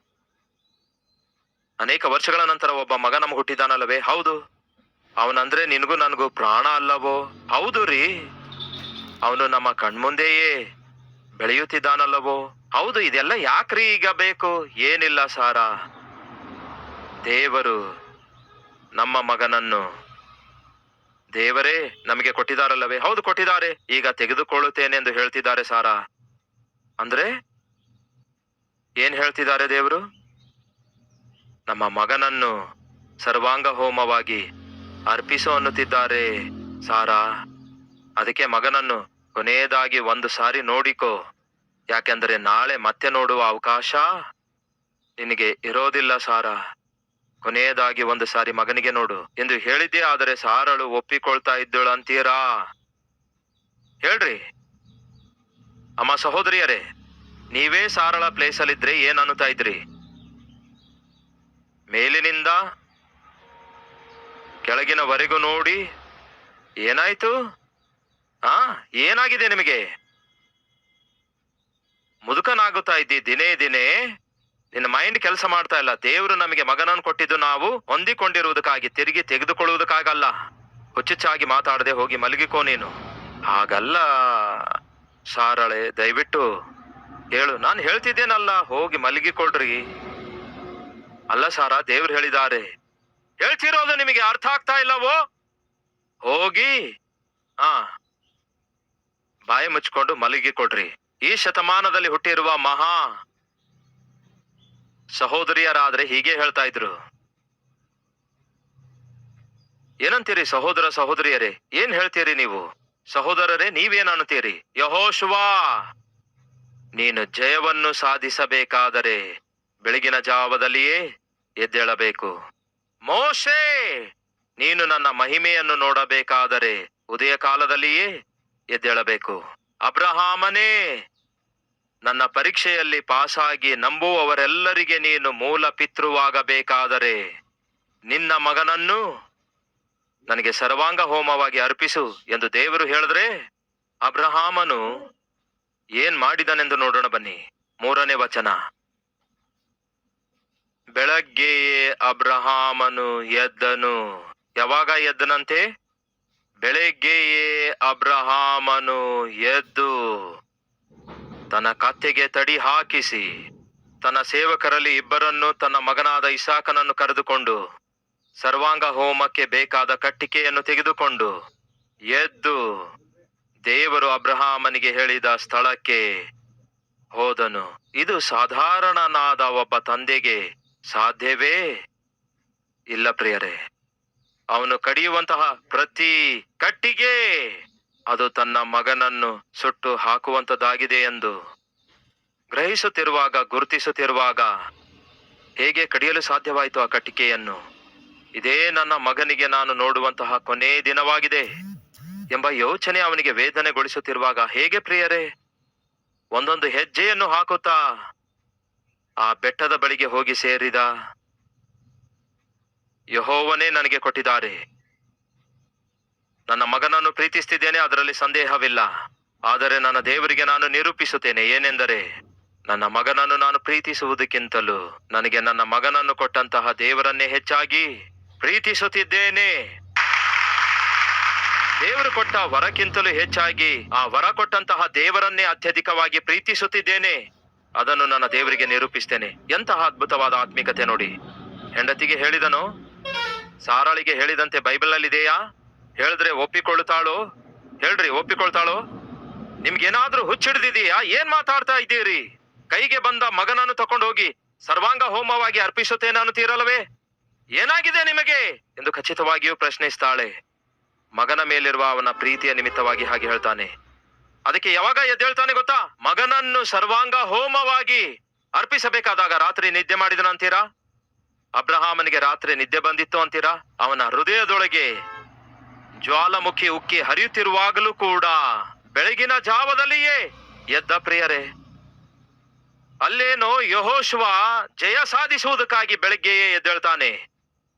ಅನೇಕ ವರ್ಷಗಳ ನಂತರ ಒಬ್ಬ ಮಗ ನಮ್ಗೆ ಹುಟ್ಟಿದಾನಲ್ಲವೇ? ಹೌದು. ಅವನಂದ್ರೆ ನಿನಗೂ ನನಗೂ ಪ್ರಾಣ ಅಲ್ಲವೋ? ಹೌದು ರೀ. ಅವನು ನಮ್ಮ ಕಣ್ಮುಂದೆಯೇ. ಬೆಳೆಯುತ್ತಿದ್ದಾನಲ್ಲವೋ? ಹೌದು, ಇದೆಲ್ಲ ಯಾಕ್ರಿ ಈಗ ಬೇಕು? ಏನಿಲ್ಲ ಸಾರಾ. ದೇವರು ನಮ್ಮ ಮಗನನ್ನು ದೇವರೇ ನಮಗೆ ಕೊಟ್ಟಿದಾರಲ್ಲವೇ ಹೌದು, ಕೊಟ್ಟಿದ್ದಾರೆ. ಈಗ ತೆಗೆದುಕೊಳ್ಳುತ್ತೇನೆ ಎಂದು ಹೇಳ್ತಿದ್ದಾರೆ ಸಾರ. ಅಂದ್ರೆ ಏನ್ ಹೇಳ್ತಿದ್ದಾರೆ ದೇವರು? ನಮ್ಮ ಮಗನನ್ನು ಸರ್ವಾಂಗ ಹೋಮವಾಗಿ ಅರ್ಪಿಸು ಅನ್ನುತ್ತಿದ್ದಾರೆ ಸಾರಾ. ಅದಕ್ಕೆ ಮಗನನ್ನು ಕೊನೆಯದಾಗಿ ಒಂದು ಸಾರಿ ನೋಡಿಕೋ. ಯಾಕೆಂದರೆ ನಾಳೆ ಮತ್ತೆ ನೋಡುವ ಅವಕಾಶ ನಿನಗೆ ಇರೋದಿಲ್ಲ ಸಾರಾ. ಕೊನೆಯದಾಗಿ ಒಂದು ಸಾರಿ ಮಗನಿಗೆ ನೋಡು. ಎಂದು ಹೇಳಿದ್ದೆ, ಆದರೆ ಸಾರಳು ಒಪ್ಪಿಕೊಳ್ತಾ ಇದ್ದಳು ಅಂತೀರಾ? ಹೇಳ್ರಿ. ಅಮ್ಮ ಸಹೋದರಿಯರೇ, ನೀವೇ ಸಾರಳ ಪ್ಲೇಸ್ ಅಲ್ಲಿದ್ರೆ ಏನ್ ಇದ್ರಿ? ಮೇಲಿನಿಂದ ಕೆಳಗಿನವರೆಗೂ ನೋಡಿ. ಏನಾಯ್ತು? ಆ, ಏನಾಗಿದೆ ನಿಮಗೆ? ಮುದುಕನಾಗುತ್ತಾ ಇದ್ದಿ ದಿನೇ ದಿನೇ. ನಿನ್ನ ಮೈಂಡ್ ಕೆಲಸ ಮಾಡ್ತಾ ಇಲ್ಲ. ದೇವರು ನಮಗೆ ಮಗನನ್ನು ಕೊಟ್ಟಿದ್ದು ನಾವು ಹೊಂದಿಕೊಂಡಿರುವುದಕ್ಕಾಗಿ, ತಿರುಗಿ ತೆಗೆದುಕೊಳ್ಳುವುದಕ್ಕಾಗಲ್ಲ. ಹುಚ್ಚುಚ್ಚಾಗಿ ಮಾತಾಡದೆ ಹೋಗಿ ಮಲಗಿಕೋ ನೀನು. ಹಾಗಲ್ಲ, ಸಾರಳೆ, ದಯವಿಟ್ಟು ಹೇಳು. ನಾನು ಹೇಳ್ತಿದ್ದೇನಲ್ಲ, ಹೋಗಿ ಮಲಗಿಕೊಳ್ರಿ. ಅಲ್ಲ ಸಾರ, ದೇವ್ರು ಹೇಳಿದ್ದಾರೆ. ಹೇಳ್ತಿರೋದು ನಿಮಗೆ ಅರ್ಥ ಆಗ್ತಾ ಇಲ್ಲವೋ? ಹೋಗಿ. ಆ. ಬಾಯಿ ಮುಚ್ಕೊಂಡು ಮಲಗಿಕೊಡ್ರಿ ಈ ಶತಮಾನದಲ್ಲಿ ಹುಟ್ಟಿರುವ ಮಹಾ ಸಹೋದರಿಯರಾದ್ರೆ ಹೀಗೆ ಹೇಳ್ತಾ ಇದ್ರು. ಏನಂತೀರಿ ಸಹೋದರ ಸಹೋದರಿಯರೇ? ಏನ್ ಹೇಳ್ತೀರಿ ನೀವು? ಸಹೋದರರೇ, ನೀವೇನ್ ಅನ್ನುತ್ತೀರಿ? ಯಹೋಶುವಾ, ನೀನು ಜಯವನ್ನು ಸಾಧಿಸಬೇಕಾದರೆ ಬೆಳಗಿನ ಜಾವದಲ್ಲಿಯೇ ಎದ್ದೇಳಬೇಕು. ಮೋಶೆ, ನೀನು ನನ್ನ ಮಹಿಮೆಯನ್ನು ನೋಡಬೇಕಾದರೆ ಉದಯ ಕಾಲದಲ್ಲಿಯೇ ಎದ್ದೇಳಬೇಕು. ಅಬ್ರಹಾಮನೇ, ನನ್ನ ಪರೀಕ್ಷೆಯಲ್ಲಿ ಪಾಸಾಗಿ ನಂಬುವವರೆಲ್ಲರಿಗೆ ನೀನು ಮೂಲ ಪಿತೃವಾಗಬೇಕಾದರೆ ನಿನ್ನ ಮಗನನ್ನು ನನಗೆ ಸರ್ವಾಂಗ ಹೋಮವಾಗಿ ಅರ್ಪಿಸು ಎಂದು ದೇವರು ಹೇಳಿದ್ರೆ, ಅಬ್ರಹಾಮನು ಏನ್ ಮಾಡಿದನೆಂದು ನೋಡೋಣ ಬನ್ನಿ. ಮೂರನೇ ವಚನ. ಬೆಳಗ್ಗೆಯೇ ಅಬ್ರಹಾಮನು ಎದ್ದನು. ಯಾವಾಗ ಎದ್ದನಂತೆ? ಬೆಳಗ್ಗೆಯೇ ಅಬ್ರಹಾಮನು ಎದ್ದು ತನ್ನ ಕತ್ತೆಗೆ ತಡಿ ಹಾಕಿಸಿ, ತನ್ನ ಸೇವಕರಲ್ಲಿ ಇಬ್ಬರನ್ನು ತನ್ನ ಮಗನಾದ ಇಸಾಕನನ್ನು ಕರೆದುಕೊಂಡು ಸರ್ವಾಂಗ ಹೋಮಕ್ಕೆ ಬೇಕಾದ ಕಟ್ಟಿಕೆಯನ್ನು ತೆಗೆದುಕೊಂಡು ಎದ್ದು ದೇವರು ಅಬ್ರಹಾಮನಿಗೆ ಹೇಳಿದ ಸ್ಥಳಕ್ಕೆ ಹೋದನು. ಇದು ಸಾಧಾರಣನಾದ ಒಬ್ಬ ತಂದೆಗೆ ಸಾಧ್ಯವೇ ಇಲ್ಲ ಪ್ರಿಯರೇ. ಅವನು ಕಡಿಯುವಂತಹ ಪ್ರತಿ ಕಟ್ಟಿಗೆ ಅದು ತನ್ನ ಮಗನನ್ನು ಸುಟ್ಟು ಹಾಕುವಂತದ್ದಾಗಿದೆ ಎಂದು ಗ್ರಹಿಸುತ್ತಿರುವಾಗ, ಗುರುತಿಸುತ್ತಿರುವಾಗ ಹೇಗೆ ಕಡಿಯಲು ಸಾಧ್ಯವಾಯಿತು ಆ ಕಟ್ಟಿಗೆಯನ್ನು? ಇದೇ ನನ್ನ ಮಗನಿಗೆ ನಾನು ನೋಡುವಂತಹ ಕೊನೆ ದಿನವಾಗಿದೆ ಎಂಬ ಯೋಚನೆ ಅವನಿಗೆ ವೇದನೆಗೊಳಿಸುತ್ತಿರುವಾಗ ಹೇಗೆ ಪ್ರಿಯರೇ, ಒಂದೊಂದು ಹೆಜ್ಜೆಯನ್ನು ಹಾಕುತ್ತಾ ಆ ಬೆಟ್ಟದ ಬಳಿಗೆ ಹೋಗಿ ಸೇರಿದ ಯಹೋವನೇ ನನಗೆ ಕೊಟ್ಟಿದ್ದಾರೆ. ನನ್ನ ಮಗನನ್ನು ಪ್ರೀತಿಸ್ತಿದ್ದೇನೆ, ಅದರಲ್ಲಿ ಸಂದೇಹವಿಲ್ಲ. ಆದರೆ ನನ್ನ ದೇವರಿಗೆ ನಾನು ನಿರೂಪಿಸುತ್ತೇನೆ. ಏನೆಂದರೆ, ನನ್ನ ಮಗನನ್ನು ನಾನು ಪ್ರೀತಿಸುವುದಕ್ಕಿಂತಲೂ ನನಗೆ ನನ್ನ ಮಗನನ್ನು ಕೊಟ್ಟಂತಹ ದೇವರನ್ನೇ ಹೆಚ್ಚಾಗಿ ಪ್ರೀತಿಸುತ್ತಿದ್ದೇನೆ. ದೇವರು ಕೊಟ್ಟ ವರಕ್ಕಿಂತಲೂ ಹೆಚ್ಚಾಗಿ ಆ ವರ ಕೊಟ್ಟಂತಹ ದೇವರನ್ನೇ ಅತ್ಯಧಿಕವಾಗಿ ಪ್ರೀತಿಸುತ್ತಿದ್ದೇನೆ. ಅದನ್ನು ನನ್ನ ದೇವರಿಗೆ ನಿರೂಪಿಸ್ತೇನೆ. ಎಂತಹ ಅದ್ಭುತವಾದ ಆತ್ಮಿಕತೆ ನೋಡಿ. ಹೆಂಡತಿಗೆ ಹೇಳಿದನು ಸಾರಾಳಿಗೆ ಹೇಳಿದಂತೆ ಬೈಬಲ್ ಅಲ್ಲಿ ಇದೆಯಾ ಹೇಳಿದ್ರೆ ಒಪ್ಪಿಕೊಳ್ಳುತ್ತಾಳು ಹೇಳ್ರಿ, ಒಪ್ಪಿಕೊಳ್ತಾಳು? ನಿಮ್ಗೇನಾದ್ರೂ ಹುಚ್ಚಿಡ್ದಿದೀಯಾ? ಏನ್ ಮಾತಾಡ್ತಾ ಇದ್ದೀರಿ? ಕೈಗೆ ಬಂದ ಮಗನನ್ನು ತಕೊಂಡು ಹೋಗಿ ಸರ್ವಾಂಗ ಹೋಮವಾಗಿ ಅರ್ಪಿಸುತ್ತೇನೆ ಅನ್ನುತ್ತೀರಲ್ಲವೇ? ಏನಾಗಿದೆ ನಿಮಗೆ? ಎಂದು ಖಚಿತವಾಗಿಯೂ ಪ್ರಶ್ನಿಸ್ತಾಳೆ. ಮಗನ ಮೇಲಿರುವ ಅವನ ಪ್ರೀತಿಯ ನಿಮಿತ್ತವಾಗಿ ಹಾಗೆ ಹೇಳ್ತಾನೆ. ಅದಕ್ಕೆ ಯಾವಾಗ ಎದ್ದೇಳ್ತಾನೆ ಗೊತ್ತಾ? ಮಗನನ್ನು ಸರ್ವಾಂಗ ಹೋಮವಾಗಿ ಅರ್ಪಿಸಬೇಕಾದಾಗ ರಾತ್ರಿ ನಿದ್ದೆ ಮಾಡಿದನು ಅಂತೀರಾ ಅಬ್ರಹಾಮನಿಗೆ ರಾತ್ರಿ ನಿದ್ದೆ ಬಂದಿತ್ತು ಅಂತೀರಾ? ಅವನ ಹೃದಯದೊಳಗೆ ಜ್ವಾಲಮುಖಿ ಉಕ್ಕಿ ಹರಿಯುತ್ತಿರುವಾಗಲೂ ಕೂಡ ಬೆಳಗಿನ ಜಾವದಲ್ಲಿಯೇ ಎದ್ದ ಪ್ರಿಯರೇ, ಅಲ್ಲೇನೋ ಯಹೋಶ್ವ ಜಯ ಸಾಧಿಸುವುದಕ್ಕಾಗಿ ಬೆಳಗ್ಗೆಯೇ ಎದ್ದೇಳ್ತಾನೆ.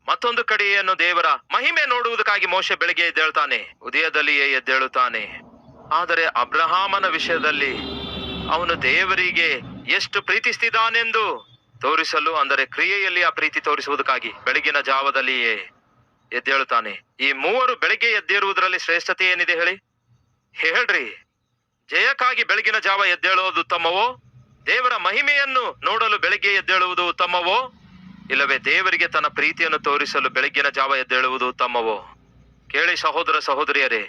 ಮತ್ತೊಂದು ಕಡೆಯನ್ನು ದೇವರ ಮಹಿಮೆ ನೋಡುವುದಕ್ಕಾಗಿ ಮೋಶೆ ಬೆಳಗ್ಗೆ ಎದ್ದೇಳ್ತಾನೆ, ಉದಯದಲ್ಲಿಯೇ ಎದ್ದೇಳುತ್ತಾನೆ. ಆದರೆ ಅಬ್ರಹಾಮನ ವಿಷಯದಲ್ಲಿ ಅವನು ದೇವರಿಗೆ ಎಷ್ಟು ಪ್ರೀತಿಸ್ತಿದ್ದಾನೆಂದು ತೋರಿಸಲು, ಅಂದರೆ ಕ್ರಿಯೆಯಲ್ಲಿ ಆ ಪ್ರೀತಿ ತೋರಿಸುವುದಕ್ಕಾಗಿ ಬೆಳಗಿನ ಜಾವದಲ್ಲಿಯೇ ಎದ್ದೇಳುತ್ತಾನೆ. ಈ ಮೂವರು ಬೆಳಿಗ್ಗೆ ಎದ್ದೇರುವುದರಲ್ಲಿ ಶ್ರೇಷ್ಠತೆ ಏನಿದೆ ಹೇಳಿ? ಹೇಳ್ರಿ. ಜಯಕ್ಕಾಗಿ ಬೆಳಗಿನ ಜಾವ ಎದ್ದೇಳುವುದು ಉತ್ತಮವೋ? ದೇವರ ಮಹಿಮೆಯನ್ನು ನೋಡಲು ಬೆಳಿಗ್ಗೆ ಎದ್ದೇಳುವುದು ಉತ್ತಮವೋ? ಇಲ್ಲವೇ ದೇವರಿಗೆ ತನ್ನ ಪ್ರೀತಿಯನ್ನು ತೋರಿಸಲು ಬೆಳಗ್ಗಿನ ಜಾವ ಎದ್ದೇಳುವುದು ಉತ್ತಮವೋ? ಕೇಳಿ ಸಹೋದರ ಸಹೋದರಿಯರೇ,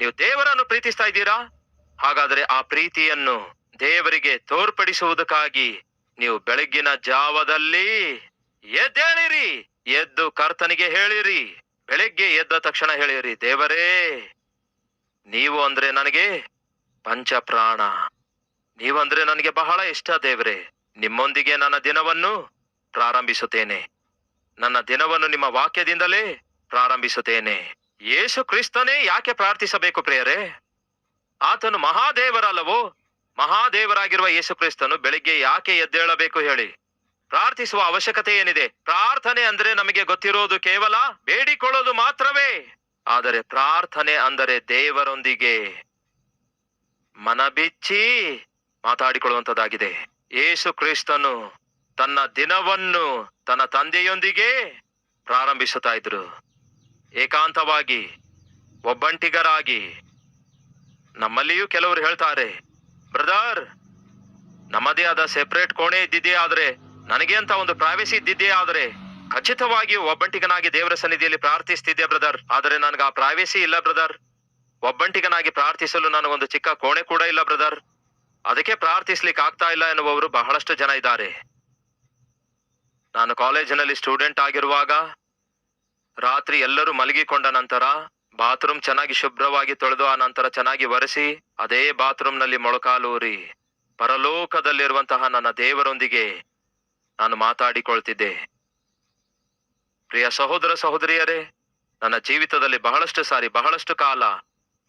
ನೀವು ದೇವರನ್ನು ಪ್ರೀತಿಸ್ತಾ ಇದ್ದೀರಾ? ಹಾಗಾದರೆ ಆ ಪ್ರೀತಿಯನ್ನು ದೇವರಿಗೆ ತೋರ್ಪಡಿಸುವುದಕ್ಕಾಗಿ ನೀವು ಬೆಳಗ್ಗಿನ ಜಾವದಲ್ಲಿ ಎದ್ದೇಳಿರಿ, ಎದ್ದು ಕರ್ತನಿಗೆ ಹೇಳಿರಿ, ಬೆಳಗ್ಗೆ ಎದ್ದ ತಕ್ಷಣ ಹೇಳಿರಿ, ದೇವರೇ, ನೀವು ಅಂದ್ರೆ ನನಗೆ ಪಂಚಪ್ರಾಣ. ನೀವಂದ್ರೆ ನನಗೆ ಬಹಳ ಇಷ್ಟ ದೇವರೇ. ನಿಮ್ಮೊಂದಿಗೆ ನನ್ನ ದಿನವನ್ನು ಪ್ರಾರಂಭಿಸುತ್ತೇನೆ. ನನ್ನ ದಿನವನ್ನು ನಿಮ್ಮ ವಾಕ್ಯದಿಂದಲೇ ಪ್ರಾರಂಭಿಸುತ್ತೇನೆ. ಯೇಸು ಕ್ರಿಸ್ತನೇ ಯಾಕೆ ಪ್ರಾರ್ಥಿಸಬೇಕು ಪ್ರಿಯರೇ? ಆತನು ಮಹಾದೇವರಲ್ಲವೋ? ಮಹಾದೇವರಾಗಿರುವ ಯೇಸುಕ್ರಿಸ್ತನು ಬೆಳಿಗ್ಗೆ ಯಾಕೆ ಎದ್ದೇಳಬೇಕು ಹೇಳಿ? ಪ್ರಾರ್ಥಿಸುವ ಅವಶ್ಯಕತೆ ಏನಿದೆ? ಪ್ರಾರ್ಥನೆ ಅಂದ್ರೆ ನಮಗೆ ಗೊತ್ತಿರೋದು ಕೇವಲ ಬೇಡಿಕೊಳ್ಳೋದು ಮಾತ್ರವೇ. ಆದರೆ ಪ್ರಾರ್ಥನೆ ಅಂದರೆ ದೇವರೊಂದಿಗೆ ಮನಬಿಚ್ಚಿ ಮಾತಾಡಿಕೊಳ್ಳುವಂತದ್ದಾಗಿದೆ ಯೇಸು ಕ್ರಿಸ್ತನು ತನ್ನ ದಿನವನ್ನು ತನ್ನ ತಂದೆಯೊಂದಿಗೆ ಪ್ರಾರಂಭಿಸುತ್ತಾ ಇದ್ರು ಏಕಾಂತವಾಗಿ ಒಬ್ಬಂಟಿಗರಾಗಿ ನಮ್ಮಲ್ಲಿಯೂ ಕೆಲವರು ಹೇಳ್ತಾರೆ ಬ್ರದರ್, ನಮ್ಮದೇ ಆದ ಸೆಪರೇಟ್ ಕೋಣೆ ಇದ್ದಿದ್ದೇ ಆದ್ರೆ, ನನಗೆ ಅಂತ ಒಂದು ಪ್ರೈವೇಸಿ ಇದ್ದಿದ್ದೇ ಆದ್ರೆ, ಖಚಿತವಾಗಿ ಒಬ್ಬಂಟಿಗನಾಗಿ ದೇವರ ಸನ್ನಿಧಿಯಲ್ಲಿ ಪ್ರಾರ್ಥಿಸ್ತಿದ್ದೆ ಬ್ರದರ್. ಆದರೆ ನನಗೆ ಆ ಪ್ರೈವೇಸಿ ಇಲ್ಲ ಬ್ರದರ್. ಒಬ್ಬಂಟಿಗನಾಗಿ ಪ್ರಾರ್ಥಿಸಲು ನನಗೊಂದು ಚಿಕ್ಕ ಕೋಣೆ ಕೂಡ ಇಲ್ಲ ಬ್ರದರ್. ಅದಕ್ಕೆ ಪ್ರಾರ್ಥಿಸ್ಲಿಕ್ಕೆ ಆಗ್ತಾ ಇಲ್ಲ ಎನ್ನುವವರು ಬಹಳಷ್ಟು ಜನ ಇದ್ದಾರೆ. ನಾನು ಕಾಲೇಜಿನಲ್ಲಿ ಸ್ಟೂಡೆಂಟ್ ಆಗಿರುವಾಗ, ರಾತ್ರಿ ಎಲ್ಲರೂ ಮಲಗಿಕೊಂಡ ನಂತರ ಬಾತ್ರೂಮ್ ಚೆನ್ನಾಗಿ ಶುಭ್ರವಾಗಿ ತೊಳೆದು ಆ ನಂತರ ಚೆನ್ನಾಗಿ ಒರೆಸಿ ಅದೇ ಬಾತ್ರೂಮ್ನಲ್ಲಿ ಮೊಳಕಾಲೂರಿ. ಪರಲೋಕದಲ್ಲಿರುವಂತಹ ನನ್ನ ದೇವರೊಂದಿಗೆ ನಾನು ಮಾತಾಡಿಕೊಳ್ತಿದ್ದೆ. ಪ್ರಿಯ ಸಹೋದರ ಸಹೋದರಿಯರೇ, ನನ್ನ ಜೀವಿತದಲ್ಲಿ ಬಹಳಷ್ಟು ಸಾರಿ, ಬಹಳಷ್ಟು ಕಾಲ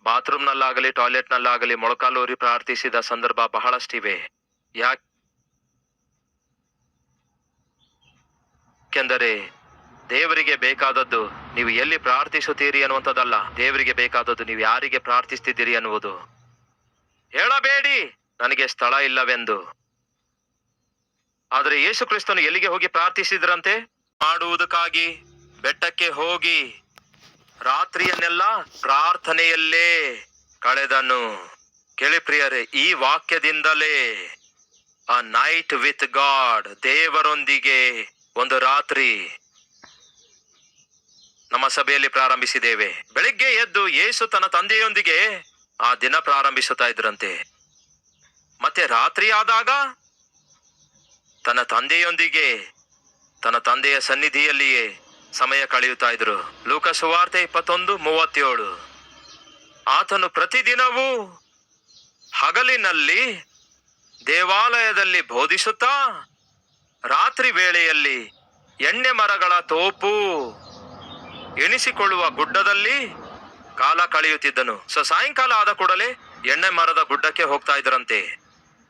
ಬಾತ್ರೂಮ್ನಲ್ಲಾಗಲಿ, ಟಾಯ್ಲೆಟ್ನಲ್ಲಾಗಲಿ ಮೊಳಕಾಲೂರಿ ಪ್ರಾರ್ಥಿಸಿದ ಸಂದರ್ಭ ಬಹಳಷ್ಟಿವೆ. ಯಾಕೆಂದರೆ ದೇವರಿಗೆ ಬೇಕಾದದ್ದು ನೀವು ಎಲ್ಲಿ ಪ್ರಾರ್ಥಿಸುತ್ತೀರಿ ಅನ್ನುವಂಥದ್ದಲ್ಲ ದೇವರಿಗೆ ಬೇಕಾದದ್ದು ನೀವು ಯಾರಿಗೆ ಪ್ರಾರ್ಥಿಸ್ತಿದ್ದೀರಿ ಅನ್ನುವುದು ಹೇಳಬೇಡಿ, ನನಗೆ ಸ್ಥಳ ಇಲ್ಲವೆಂದು. ಆದರೆ ಯೇಸು ಕ್ರಿಸ್ತನು ಎಲ್ಲಿಗೆ ಹೋಗಿ ಪ್ರಾರ್ಥಿಸಿದ್ರಂತೆ? ಮಾಡುವುದಕ್ಕಾಗಿ. ಬೆಟ್ಟಕ್ಕೆ ಹೋಗಿ. ರಾತ್ರಿಯನ್ನೆಲ್ಲ ಪ್ರಾರ್ಥನೆಯಲ್ಲೇ ಕಳೆದನು. ಕೇಳಿ ಪ್ರಿಯರೇ, ಈ ವಾಕ್ಯದಿಂದಲೇ ಆ ನೈಟ್ ವಿತ್ ಗಾಡ್ ದೇವರೊಂದಿಗೆ ಒಂದು ರಾತ್ರಿ ನಮ್ಮ ಸಭೆಯಲ್ಲಿ ಪ್ರಾರಂಭಿಸಿದ್ದೇವೆ. ಬೆಳಿಗ್ಗೆ ಎದ್ದು ಯೇಸು ತನ್ನ ತಂದೆಯೊಂದಿಗೆ ಆ ದಿನ ಪ್ರಾರಂಭಿಸುತ್ತಾ ಇದ್ರಂತೆ. ಮತ್ತೆ ರಾತ್ರಿ ಆದಾಗ ತನ್ನ ತಂದೆಯೊಂದಿಗೆ ತನ್ನ ತಂದೆಯ ಸನ್ನಿಧಿಯಲ್ಲಿಯೇ ಸಮಯ ಕಳೆಯುತ್ತಾ ಇದ್ರು. ಲೂಕ ಸುವಾರ್ತೆ ಇಪ್ಪತ್ತೊಂದು, ಮೂವತ್ತೇಳು. ಆತನು ಪ್ರತಿದಿನವೂ ಹಗಲಿನಲ್ಲಿ ದೇವಾಲಯದಲ್ಲಿ ಬೋಧಿಸುತ್ತಾ, ರಾತ್ರಿ ವೇಳೆಯಲ್ಲಿ ಎಣ್ಣೆ ಮರಗಳ ತೋಪು ಎಣಿಸಿಕೊಳ್ಳುವ ಗುಡ್ಡದಲ್ಲಿ ಕಾಲ ಕಳೆಯುತ್ತಿದ್ದನು. ಸೊ ಸಾಯಂಕಾಲ ಆದ ಕೂಡಲೇ ಎಣ್ಣೆ ಮರದ ಗುಡ್ಡಕ್ಕೆ ಹೋಗ್ತಾ ಇದ್ರಂತೆ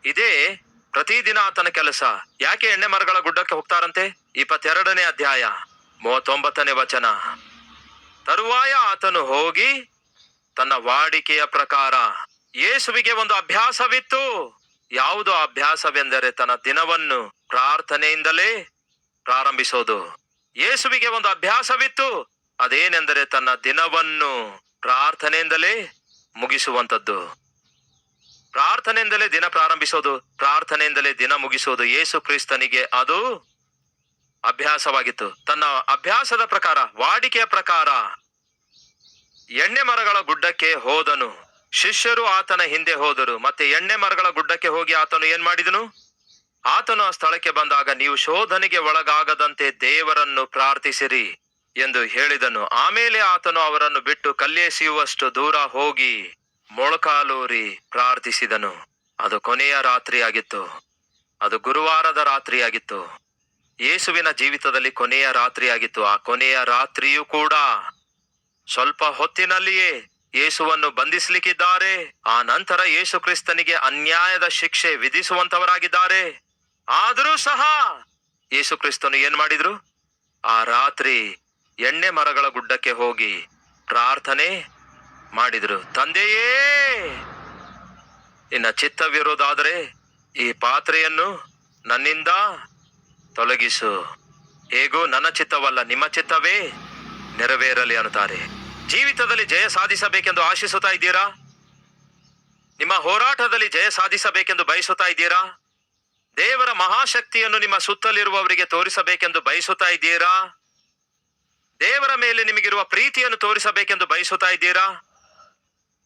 ಇದೇ ಪ್ರತಿದಿನ ಆತನ ಕೆಲಸ. ಯಾಕೆ ಎಣ್ಣೆ ಮರಗಳ ಗುಡ್ಡಕ್ಕೆ ಹೋಗ್ತಾರಂತೆ? ಇಪ್ಪತ್ತೆರಡನೇ ಅಧ್ಯಾಯ, ಮೂವತ್ತೊಂಬತ್ತನೇ ವಚನ. ತರುವಾಯ ಆತನು ಹೋಗಿ ತನ್ನ ವಾಡಿಕೆಯ ಪ್ರಕಾರ ಯೇಸುವಿಗೆ ಒಂದು ಅಭ್ಯಾಸವಿತ್ತು. ಯಾವುದು ಅಭ್ಯಾಸವೆಂದರೆ ತನ್ನ ದಿನವನ್ನು ಪ್ರಾರ್ಥನೆಯಿಂದಲೇ ಪ್ರಾರಂಭಿಸೋದು. ಯೇಸುವಿಗೆ ಒಂದು ಅಭ್ಯಾಸವಿತ್ತು. ಅದೇನೆಂದರೆ ತನ್ನ ದಿನವನ್ನು ಪ್ರಾರ್ಥನೆಯಿಂದಲೇ ಮುಗಿಸುವಂತದ್ದು ಪ್ರಾರ್ಥನೆಯಿಂದಲೇ ದಿನ ಪ್ರಾರಂಭಿಸೋದು, ಪ್ರಾರ್ಥನೆಯಿಂದಲೇ ದಿನ ಮುಗಿಸೋದು ಯೇಸು ಕ್ರಿಸ್ತನಿಗೆ ಅದು ಅಭ್ಯಾಸವಾಗಿತ್ತು. ತನ್ನ ಅಭ್ಯಾಸದ ಪ್ರಕಾರ, ವಾಡಿಕೆಯ ಪ್ರಕಾರ ಎಣ್ಣೆ ಮರಗಳ ಗುಡ್ಡಕ್ಕೆ ಹೋದನು. ಶಿಷ್ಯರು ಆತನ ಹಿಂದೆ ಹೋದರು. ಮತ್ತೆ ಎಣ್ಣೆ ಮರಗಳ ಗುಡ್ಡಕ್ಕೆ ಹೋಗಿ ಆತನು ಏನ್ ಮಾಡಿದನು? ಆತನು ಆ ಸ್ಥಳಕ್ಕೆ ಬಂದಾಗ, ನೀವು ಶೋಧನೆಗೆ ಒಳಗಾಗದಂತೆ ದೇವರನ್ನು ಪ್ರಾರ್ಥಿಸಿರಿ. ಎಂದು ಹೇಳಿದನು. ಆಮೇಲೆ ಆತನು ಅವರನ್ನು ಬಿಟ್ಟು ಕಲ್ಲೆಸೆಯುವಷ್ಟು ದೂರ ಹೋಗಿ ಮೊಳಕಾಲೂರಿ ಪ್ರಾರ್ಥಿಸಿದನು. ಅದು ಕೊನೆಯ ರಾತ್ರಿಯಾಗಿತ್ತು. ಅದು ಗುರುವಾರದ ರಾತ್ರಿಯಾಗಿತ್ತು. ಯೇಸುವಿನ ಜೀವಿತದಲ್ಲಿ ಕೊನೆಯ ರಾತ್ರಿಯಾಗಿತ್ತು. ಆ ಕೊನೆಯ ರಾತ್ರಿಯೂ ಕೂಡ ಸ್ವಲ್ಪ ಹೊತ್ತಿನಲ್ಲಿಯೇ ಯೇಸುವನ್ನು ಬಂಧಿಸಲಿಕ್ಕಿದ್ದಾರೆ. ಆ ನಂತರ ಯೇಸು ಕ್ರಿಸ್ತನಿಗೆ ಅನ್ಯಾಯದ ಶಿಕ್ಷೆ ವಿಧಿಸುವಂತವರಾಗಿದ್ದಾರೆ ಆದರೂ ಸಹ ಯೇಸು ಕ್ರಿಸ್ತನು ಏನ್ ಮಾಡಿದ್ರು? ಆ ರಾತ್ರಿ ಎಣ್ಣೆ ಮರಗಳ ಗುಡ್ಡಕ್ಕೆ ಹೋಗಿ ಪ್ರಾರ್ಥನೆ ಮಾಡಿದರು. ತಂದೆಯೇ! ಇನ್ನ ಚಿತ್ತವಿರೋದಾದರೆ ಈ ಪಾತ್ರೆಯನ್ನು ನನ್ನಿಂದ ತೊಲಗಿಸು. ಹೇಗೂ ನನ್ನ ಚಿತ್ತವಲ್ಲ, ನಿಮ್ಮ ಚಿತ್ತವೇ ನೆರವೇರಲಿ ಅನ್ನುತ್ತಾರೆ. ಜೀವಿತದಲ್ಲಿ ಜಯ ಸಾಧಿಸಬೇಕೆಂದು ಆಶಿಸುತ್ತಾ ಇದ್ದೀರಾ? ನಿಮ್ಮ ಹೋರಾಟದಲ್ಲಿ ಜಯ ಸಾಧಿಸಬೇಕೆಂದು ಬಯಸುತ್ತಾ ಇದ್ದೀರಾ? ದೇವರ ಮಹಾಶಕ್ತಿಯನ್ನು ನಿಮ್ಮ ಸುತ್ತಲಿರುವವರಿಗೆ ತೋರಿಸಬೇಕೆಂದು ಬಯಸುತ್ತಾ ಇದ್ದೀರಾ? ದೇವರ ಮೇಲೆ ನಿಮಗಿರುವ ಪ್ರೀತಿಯನ್ನು ತೋರಿಸಬೇಕೆಂದು ಬಯಸುತ್ತಾ ಇದ್ದೀರಾ?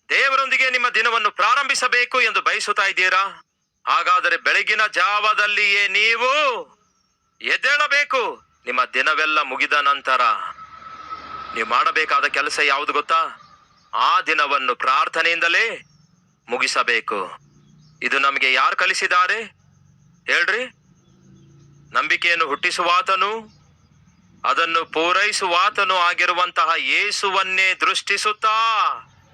ದೇವರೊಂದಿಗೆ ನಿಮ್ಮ ದಿನವನ್ನು ಪ್ರಾರಂಭಿಸಬೇಕು ಎಂದು ಬಯಸುತ್ತಾ ಇದ್ದೀರಾ? ಹಾಗಾದರೆ ಬೆಳಗಿನ ಜಾವದಲ್ಲಿಯೇ ನೀವು ಎದ್ದೇಳಬೇಕು. ನಿಮ್ಮ ದಿನವೆಲ್ಲ ಮುಗಿದ ನಂತರ ನೀವು ಮಾಡಬೇಕಾದ ಕೆಲಸ ಯಾವುದು ಗೊತ್ತಾ? ಆ ದಿನವನ್ನು ಪ್ರಾರ್ಥನೆಯಿಂದಲೇ ಮುಗಿಸಬೇಕು. ಇದು ನಮಗೆ ಯಾರು ಕಲಿಸಿದ್ದಾರೆ? ಹೇಳ್ರಿ. ನಂಬಿಕೆಯನ್ನು ಹುಟ್ಟಿಸುವಾತನು. ಅದನ್ನು ಪೂರೈಸುವಾತನು ಆಗಿರುವಂತಹ ಯೇಸುವನ್ನೇ ದೃಷ್ಟಿಸುತ್ತಾ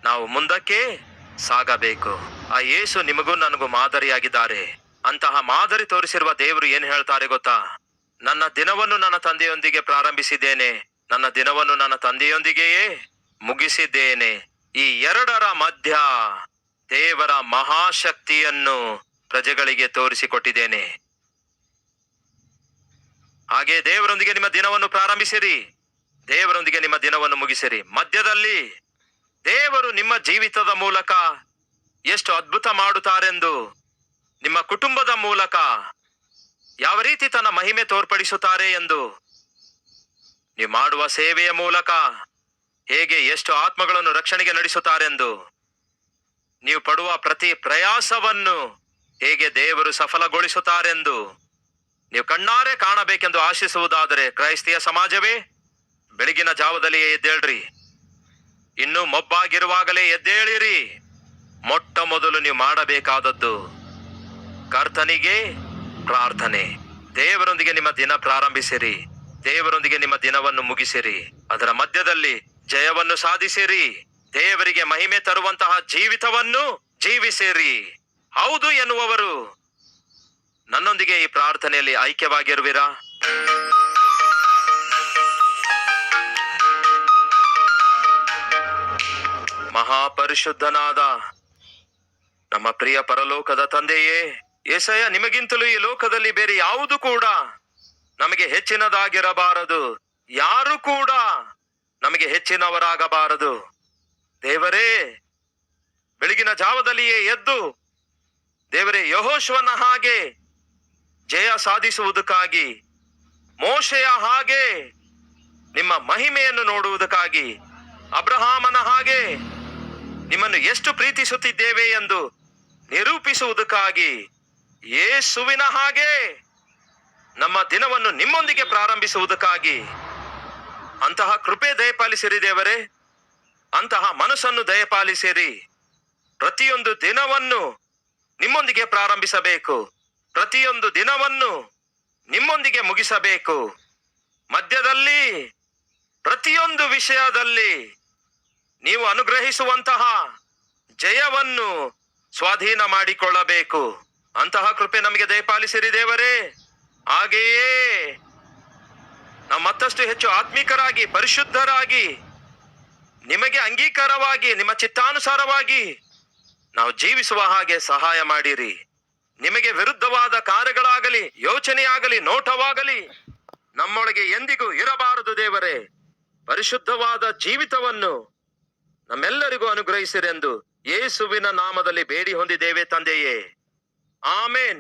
ನಾವು ಮುಂದಕ್ಕೆ ಸಾಗಬೇಕು. ಆ ಯೇಸು ನಿಮಗೂ ನನಗೂ ಮಾದರಿಯಾಗಿದ್ದಾರೆ. ಅಂತಹ ಮಾದರಿ ತೋರಿಸಿರುವ ದೇವರು ಏನು ಹೇಳ್ತಾರೆ ಗೊತ್ತಾ? ನನ್ನ ದಿನವನ್ನು ನನ್ನ ತಂದೆಯೊಂದಿಗೆ ಪ್ರಾರಂಭಿಸಿದ್ದೇನೆ. ನನ್ನ ದಿನವನ್ನು ನನ್ನ ತಂದೆಯೊಂದಿಗೆಯೇ ಮುಗಿಸಿದ್ದೇನೆ. ಈ ಎರಡರ ಮಧ್ಯ ದೇವರ ಮಹಾಶಕ್ತಿಯನ್ನು ಪ್ರಜೆಗಳಿಗೆ ತೋರಿಸಿಕೊಟ್ಟಿದ್ದೇನೆ. ಹಾಗೆ ದೇವರೊಂದಿಗೆ ನಿಮ್ಮ ದಿನವನ್ನು ಪ್ರಾರಂಭಿಸಿರಿ. ದೇವರೊಂದಿಗೆ ನಿಮ್ಮ ದಿನವನ್ನು ಮುಗಿಸಿರಿ. ಮಧ್ಯದಲ್ಲಿ ದೇವರು ನಿಮ್ಮ ಜೀವಿತದ ಮೂಲಕ ಎಷ್ಟು ಅದ್ಭುತ ಮಾಡುತ್ತಾರೆಂದು, ನಿಮ್ಮ ಕುಟುಂಬದ ಮೂಲಕ ಯಾವ ರೀತಿ ತನ್ನ ಮಹಿಮೆ ತೋರ್ಪಡಿಸುತ್ತಾರೆ ಎಂದು ನೀವು ಮಾಡುವ ಸೇವೆಯ ಮೂಲಕ ಹೇಗೆ ಎಷ್ಟು ಆತ್ಮಗಳನ್ನು ರಕ್ಷಣೆಗೆ ನಡೆಸುತ್ತಾರೆಂದು, ನೀವು ಪಡುವ ಪ್ರತಿ ಪ್ರಯಾಸವನ್ನು ಹೇಗೆ ದೇವರು ಸಫಲಗೊಳಿಸುತ್ತಾರೆಂದು ನೀವು ಕಣ್ಣಾರೆ ಕಾಣಬೇಕೆಂದು ಆಶಿಸುವುದಾದರೆ ಕ್ರೈಸ್ತಿಯ ಸಮಾಜವೇ, ಬೆಳಗಿನ ಜಾವದಲ್ಲಿಯೇ ಎದ್ದೇಳ್ರಿ. ಇನ್ನು ಮೊಬ್ಬಾಗಿರುವಾಗಲೇ ಎದ್ದೇಳಿರಿ. ಮೊಟ್ಟ ಮೊದಲು ನೀವು ಮಾಡಬೇಕಾದದ್ದು ಕರ್ತನಿಗೆ ಪ್ರಾರ್ಥನೆ. ದೇವರೊಂದಿಗೆ ನಿಮ್ಮ ದಿನ ಪ್ರಾರಂಭಿಸಿರಿ. ದೇವರೊಂದಿಗೆ ನಿಮ್ಮ ದಿನವನ್ನು ಮುಗಿಸಿರಿ. ಅದರ ಮಧ್ಯದಲ್ಲಿ ಜಯವನ್ನು ಸಾಧಿಸಿರಿ. ದೇವರಿಗೆ ಮಹಿಮೆ ತರುವಂತಹ ಜೀವಿತವನ್ನು ಜೀವಿಸಿರಿ. ಹೌದು ಎನ್ನುವವರು. ನನ್ನೊಂದಿಗೆ ಈ ಪ್ರಾರ್ಥನೆಯಲ್ಲಿ ಐಕ್ಯವಾಗಿರುವಿರಾ? ಮಹಾಪರಿಶುದ್ಧನಾದ ನಮ್ಮ ಪ್ರಿಯ ಪರಲೋಕದ ತಂದೆಯೇ ಏಸಯ್ಯ ನಿಮಗಿಂತಲೂ ಈ ಲೋಕದಲ್ಲಿ ಬೇರೆ ಯಾವುದು ಕೂಡ ನಮಗೆ ಹೆಚ್ಚಿನದಾಗಿರಬಾರದು. ಯಾರು ಕೂಡ ನಮಗೆ ಹೆಚ್ಚಿನವರಾಗಬಾರದು. ದೇವರೇ, ಬೆಳಗಿನ ಜಾವದಲ್ಲಿಯೇ ಎದ್ದು ದೇವರೇ ಯಹೋಶ್ವನ ಹಾಗೆ ಜಯ ಸಾಧಿಸುವುದಕ್ಕಾಗಿ, ಮೋಶೆಯ ಹಾಗೆ, ನಿಮ್ಮ ಮಹಿಮೆಯನ್ನು ನೋಡುವುದಕ್ಕಾಗಿ, ಅಬ್ರಹಾಮನ ಹಾಗೆ, ನಿಮ್ಮನ್ನು ಎಷ್ಟು ಪ್ರೀತಿಸುತ್ತಿದ್ದೇವೆ ಎಂದು ನಿರೂಪಿಸುವುದಕ್ಕಾಗಿ, ಯೇಸುವಿನ ಹಾಗೆ, ನಮ್ಮ ದಿನವನ್ನು ನಿಮ್ಮೊಂದಿಗೆ ಪ್ರಾರಂಭಿಸುವುದಕ್ಕಾಗಿ. ಅಂತಹ ಕೃಪೆ ದಯಪಾಲಿಸಿರಿ ದೇವರೇ, ಅಂತಹ ಮನಸ್ಸನ್ನು ದಯಪಾಲಿಸಿರಿ. ಪ್ರತಿಯೊಂದು ದಿನವನ್ನು ನಿಮ್ಮೊಂದಿಗೆ ಪ್ರಾರಂಭಿಸಬೇಕು. ಪ್ರತಿಯೊಂದು ದಿನವನ್ನು ನಿಮ್ಮೊಂದಿಗೆ ಮುಗಿಸಬೇಕು. ಮಧ್ಯದಲ್ಲಿ, ಪ್ರತಿಯೊಂದು ವಿಷಯದಲ್ಲಿ ನೀವು ಅನುಗ್ರಹಿಸುವಂತಹ ಜಯವನ್ನು ಸ್ವಾಧೀನ ಮಾಡಿಕೊಳ್ಳಬೇಕು. ಅಂತಹ ಕೃಪೆ ನಮಗೆ ದಯಪಾಲಿಸಿರಿ ದೇವರೇ. ಹಾಗೆಯೇ ನಾವು ಮತ್ತಷ್ಟು ಹೆಚ್ಚು ಆತ್ಮಿಕರಾಗಿ, ಪರಿಶುದ್ಧರಾಗಿ, ನಿಮಗೆ ಅಂಗೀಕಾರವಾಗಿ, ನಿಮ್ಮ ಚಿತ್ತಾನುಸಾರವಾಗಿ ನಾವು ಜೀವಿಸುವ ಹಾಗೆ ಸಹಾಯ ಮಾಡಿರಿ. ನಿಮಗೆ ವಿರುದ್ಧವಾದ ಕಾರ್ಯಗಳಾಗಲಿ, ಯೋಚನೆಯಾಗಲಿ, ನೋಟವಾಗಲಿ, ನಮ್ಮೊಳಗೆ ಎಂದಿಗೂ ಇರಬಾರದು ದೇವರೇ. ಪರಿಶುದ್ಧವಾದ ಜೀವಿತವನ್ನು ನಮ್ಮೆಲ್ಲರಿಗೂ ಅನುಗ್ರಹಿಸಿರೆಂದು ಯೇಸುವಿನ ನಾಮದಲ್ಲಿ ಬೇಡಿ ಹೊಂದಿದ್ದೇವೆ ತಂದೆಯೇ. ಆಮೇನ್.